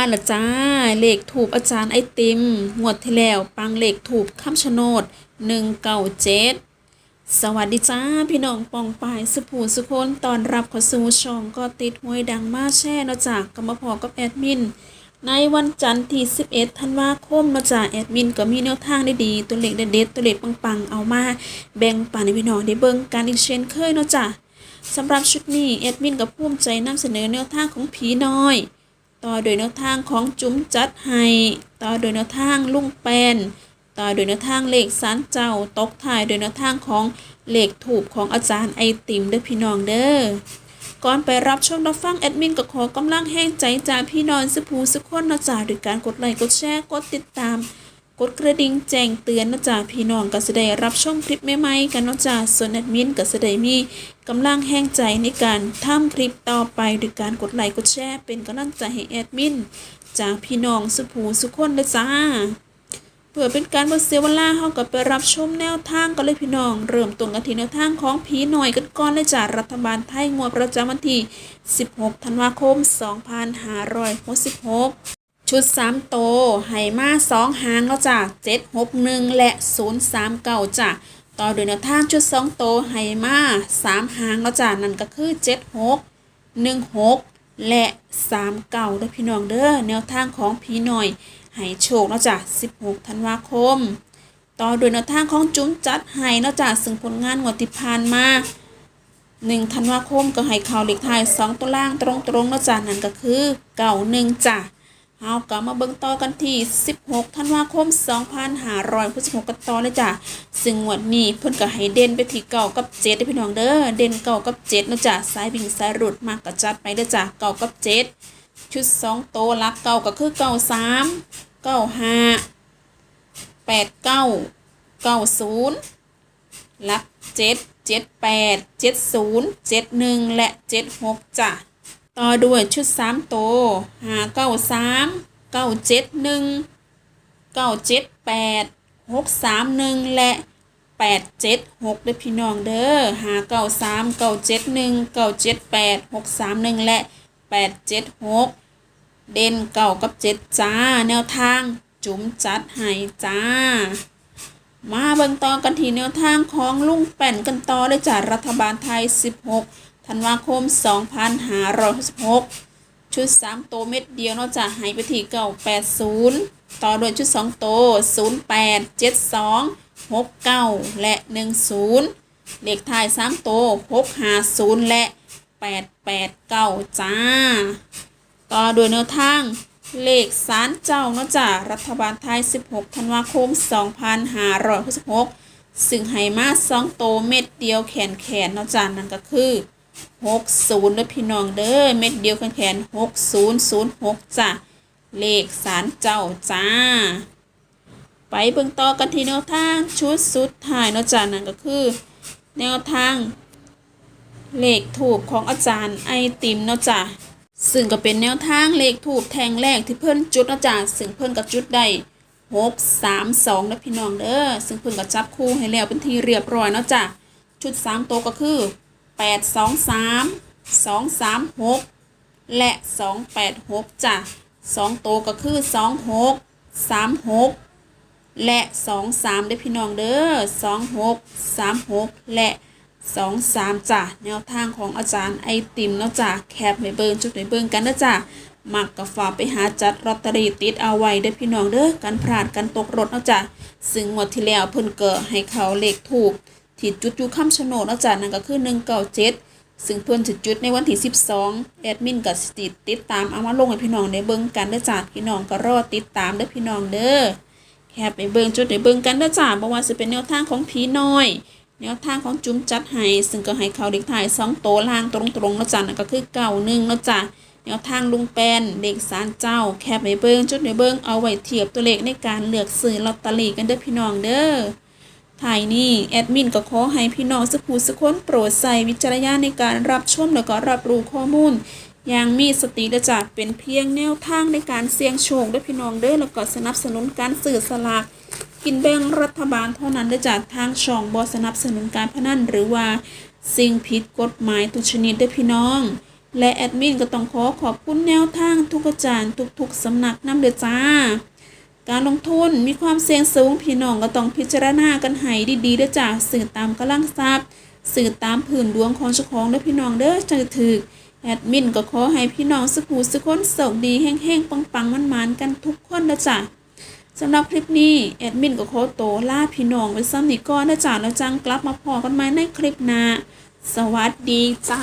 มาละจ้า เลขถูกอาจารย์ไอติม งวดที่แล้ว ปังเลขถูกคำชะโนดหนึ่งเก้าเจ็ดสวัสดีจ้า พี่น้องปองปายสุภูสุคนตอนรับข้าสู่ช่องก็ติดห้วยดังมาแช่เนาะจาก กรรมพอกับแอดมิน ในวันจันทร์ที่ 11ธันวาคมเนาะจ้าแอดมินก็มีแนวทางได้ดี ตัวเลขเด็ดตัวเลขปังๆ เอามาแบ่งปันให้พี่น้องได้เบิ่งกันอีกเช่นเคยเนาะจ้าสำหรับชุดนี้แอดมินก็ภูมิใจนำเสนอแนวทางของผีน้อย ต่อโดยแนวทางของจุ้มจัดให้ต่อโดยแนวทางลุงแปนต่อโดยแนวทางเลขสารเจ้าตกถ่ายโดยแนวทางของเลขถูกของอาจารย์ไอติมเด้อพี่น้องเด้อก่อนไปรับชมรับฟังแอดมินก็ขอกำลังแห้งใจจากพี่น้องสุภูสุขคนนะจ๊ะด้วยการกดไลค์กดแชร์กดติดตาม กดกระดิ่งแจ้งเตือนนะจ๊ะพี่น้องก็จะได้รับชมคลิปใหม่ๆกันนะจ๊ะส่วนแอดมินก็จะได้มีกำลังแห้งใจในการทำคลิปต่อไปด้วยการกดไลค์กดแชร์เป็นกำลังใจให้แอดมินจากพี่น้องสุภูสุขคนนะจ๊ะเพื่อเป็นการบ่เสียเวลาเฮาก็ไปรับชมแนวทางกันเลยพี่น้อง เริ่มต้นกันที่แนวทางของผีหน่อยกันก่อนเลยจ้ะรัฐบาลไทยงวดประจำวันที่ 16 ธันวาคม 2566 ชุด 3 โตไหมา2หางแล้วจ้ะ761 และ 039จ้ะต่อด้วยแนวทางชุด 2 โตไหมา3หางแล้วจ้ะนั่นก็คือ 76 16 และ 39เด้อพี่น้องเด้อแนวทางของผีหน่อยให้โชคเนาะจ้ะ16 ธันวาคม ต่อโดยแนวทางของจุ้มจัดให้เนาะจ้ะซึ่งผลงานงวดที่ผ่านมา1ธันวาคมก็ให้ข่าวเลขท้าย2ตัวล่างตรงๆเนาะจ้ะนั่นก็คือเก่า1จ้ะ เฮาก็มาเบิ่งต่อกันที่ 16 ธันวาคม 2566กันต่อเลยจ้ะ ซึ่งงวดนี้เพิ่นก็ให้เด่นไปที่เก่ากับ7เด้อพี่น้องเด้อ เด่นเก่ากับ7เนาะจ้ะสายวิ่งสายรุดมากก็จัดไปเด้อจ้ะเก่ากับ7ชุดสองโตวลักเก่าก็คือเก่าสามเก้าห้าแปดเก้าเก้าศูนย์ลักเจ็ดเจ็ดแปดเจ็ดศูนย์เจ็ดหนึ่งและเจ็ดหกจ้ะ ต่อด้วยชุดสามโตหาเก้าสามเก้าเจ็ดหนึ่งเก้าเจ็ดแปดหกสามหนึ่งและแปดเจ็ดหกเด้อพี่น้องเด้อหาเก้าสามเก้าเจ็ดหนึ่งเก้าเจ็ดแปดหกสามหนึ่งและแปดเจ็ดหกเด่นเก่ากับเจ็ดจ้า แนวทางจุ๋มจัดให้จ้า มาเบิ่งต่อกันที่แนวทางของลุงแป่นกันต่อเลยจ้ารัฐบาลไทย 16 ธันวาคม 2566 ชุด 3 โตเม็ดเดียวนอกจากหายไปที่เก่า80 ต่อด้วยชุด 2 โต 08 72 69 และ 10 เลขท้าย 3 โต 650 และ 889 จ้า ต่อด้วยแนวทางเลขสารเจ้าเนาะจ้ะรัฐบาลไทย 16 ธันวาคม 2566 ซึ่งให้มา2โตเม็ดเดียวแขนแขนเนาะจ้ะนั่นก็คือ 60เด้อพี่น้องเด้อเม็ดเดียวแขนแขนๆ6006จ้ะเลขสารเจ้าจ้า ไปเบิ่งต่อกันที่แนวทางชุดสุดท้ายเนาะจ้ะนั่นก็คือ แนวทางเลขถูกของอาจารย์ไอติมเนาะจ้ะซึ่งก็เป็นแนวทางเลขถูกแทงแรกที่เพิ่นจุดเนาะจ้ะซึ่งเพิ่นก็จุดได้หกสามสองนะพี่น้องเด้อซึ่งเพิ่นก็จับคู่ให้แล้วเป็นที่เรียบร้อยเนาะจ้ะชุดสามโตก็คือ แปดสองสามสองสามหกและสองแปดหกจ้ะสองตัวก็คือสองหกสามหกและสองสามได้พี่น้องเด้อสองหกสามหกและสองสามจ้ะแนวทางของอาจารย์ไอติมเนาะจ้ะแคบไปเบิงจุดไปเบิงกันนะจ้ะมักกับฝากไปหาจัดลอตเตอรี่ติดเอาไว้เด้อพี่น้องเด้อกันพลาดกันตกรถเนาะจ้ะซึ่งงวดที่แล้วเพิ่นเกิดให้เขาเลขถูก ที่จุดอยู่คำชะโนดนาะจ้ะนั่นก็คือหนึ่งเก้าเจ็ดซึ่งเพิ่นจะจุดในวันที่12แอดมินกับสติดติดตามเอามาลงให้พี่น้องได้เบิ่งกันเด้อจ้าพี่น้องก็รอติดตามเด้อพี่น้องเด้อแค่ไปเบิ่งจุดได้เบิ่งกันเด้อจ้าบ่ว่าสิเป็นแนวทางของผีน้อยแนวทางของจุ้มจัดให้ซึ่งก็ให้เขาเด็กถ่าย2โตล่างตรงๆนะจ้านั่นก็คือเก่าหนึ่งนะจ้าแนวทางลุงแปนเด็กสารเจ้า แคบไปเบิ่งจุดได้เบิ่งเอาไว้เทียบตัวเลขในการเลือกซื้อลอตเตอรี่กันเด้อพี่น้องเด้อ ถ่ายนี่แอดมินก็ขอให้พี่น้องสักผู้สักคนโปรดใส่วิจารณญาณในการรับชมแล้วก็รับรู้ข้อมูลอย่างมีสติและจัดเป็นเพียงแนวทางในการเสี่ยงโชคด้วยพี่น้องเด้อแล้วก็สนับสนุนการสื่อสลากกินแบ่งรัฐบาลเท่านั้นได้จากทางช่องบอสนับสนุนการพนันหรือว่าสิ่งผิดกฎหมายทุกชนิดด้วยพี่น้อง และแอดมินก็ต้องขอขอบคุณแนวทางทุกอาจารย์ทุกๆสำนักนำเด้อจ้า การลงทุนมีความเสี่ยงสูงพี่น้องก็ต้องพิจารณากันให้ดีๆเด้อจ้าสื่อตามกำลังทรัพย์สื่อตามผืนดวงของเจ้าของเด้อพี่น้องเด้อจังจะถึกแอดมินก็ขอให้พี่น้องสุขูสุขคนโชคดีแห้งๆปังๆมันๆกันทุกคนเด้อจ้าสำหรับคลิปนี้แอดมินก็ขอโตวลาพี่น้องไปซ้ำนี้ก่อนเด้อจ้าแล้วจังกลับมาพอกันใหม่ในคลิปหน้าสวัสดีจ้า